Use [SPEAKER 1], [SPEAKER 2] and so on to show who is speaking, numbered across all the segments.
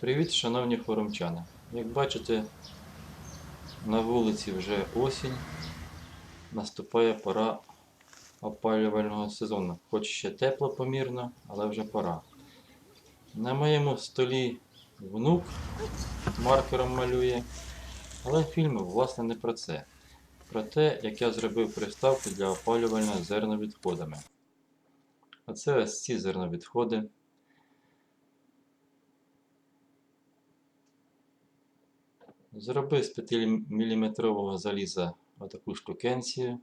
[SPEAKER 1] Привіт, шановні форумчани. Як бачите, на вулиці вже осінь. Наступає пора опалювального сезону. Хоч ще тепло помірно, але вже пора. На моєму столі внук маркером малює, але фільм власне не про це. Про те, як я зробив приставку для опалювання зерновідходами. Оце ось ці зерновідходи. Зроби з 5-мм заліза отаку штукенцію,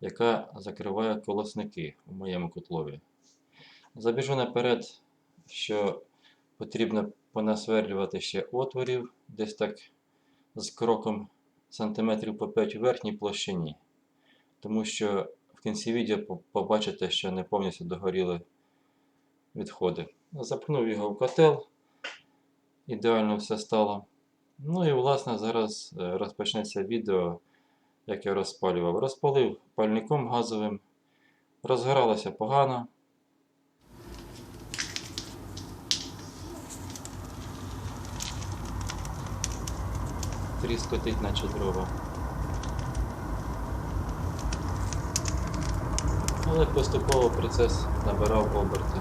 [SPEAKER 1] яка закриває колосники у моєму котлові. Забіжу наперед, що потрібно понасверлювати ще отворів, десь так з кроком сантиметрів по 5 у верхній площині. Тому що в кінці відео побачите, що не повністю догоріли відходи. Запхнув його в котел, ідеально все стало. Ну і власне зараз е, розпочнеться відео, як я розпалював. Розпалив пальником газовим, розгоралося погано. Тріскотить, наче дрова. Але поступово процес набирав оберти.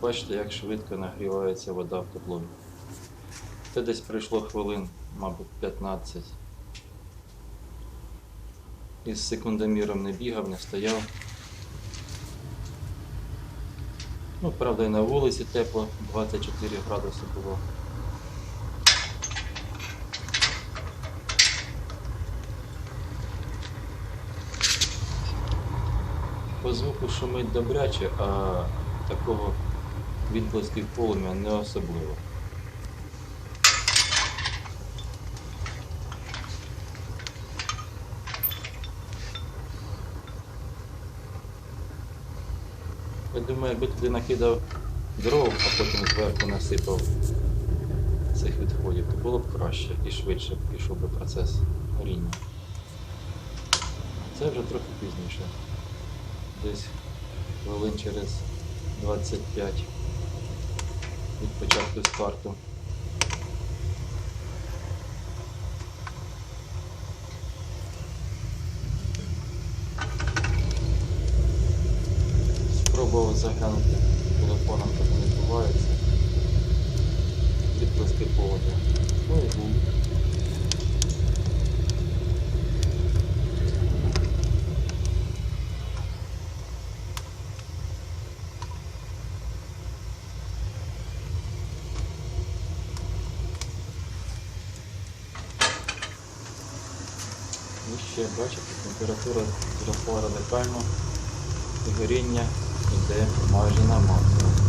[SPEAKER 1] Бачите, як швидко нагрівається вода в котлові. Це десь пройшло хвилин, мабуть, 15. Із секундоміром не бігав, не стояв. Ну, правда, і на вулиці тепло, 24 градуси було. По звуку шумить добряче, а такого відблисків полум'я не особливо. Я думаю, якби туди накидав дров, а потім зверху насипав цих відходів, то було б краще і швидше пішов би процес горіння. Це вже трохи пізніше. Десь хвилин через 25 від початку старту. Спробував заглянути телефоном, так не відбувається. Відблиски поводу. Ну і був. І ще бачите, температура зросла радикально і горіння йде майже на максимум.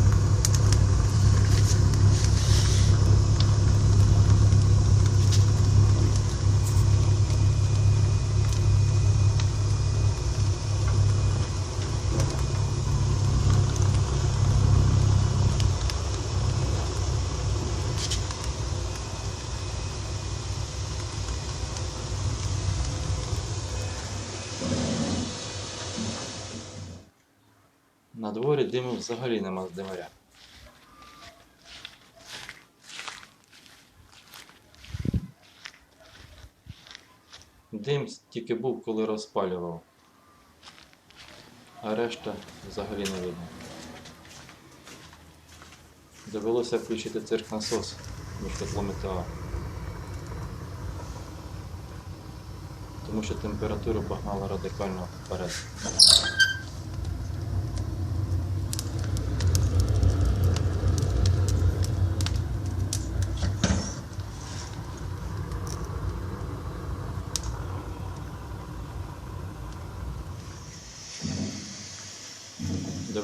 [SPEAKER 1] На дворі диму взагалі нема з димаря. Дим тільки був, коли розпалював, а решта взагалі не видно. Довелося включити цирк насос між котлом і ТА. Тому що температуру погнала радикально вперед.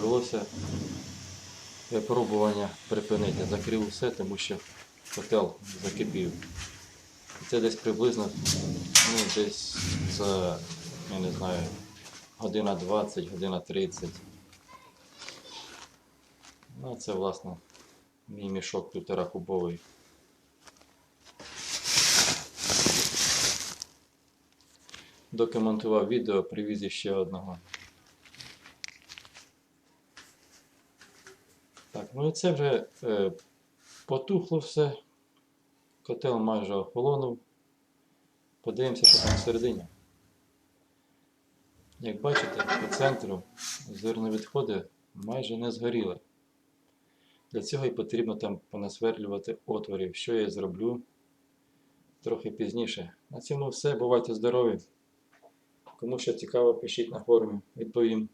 [SPEAKER 1] Довелося випробування припинити. Закрив все, тому що котел закипів. Це десь приблизно ну, десь за, я не знаю, година 20, година 30. Ну, це, власне, мій мішок півтора кубовий. Доки монтував відео, привіз ще одного. Так, ну і це вже е, потухло все. Котел майже охолонув. Подивимося, що там всередині. Як бачите, по центру зерновідходи майже не згоріли. Для цього і потрібно там понасверлювати отворів, що я зроблю трохи пізніше. На цьому все. Бувайте здорові. Кому що цікаво, пишіть на форумі, відповім.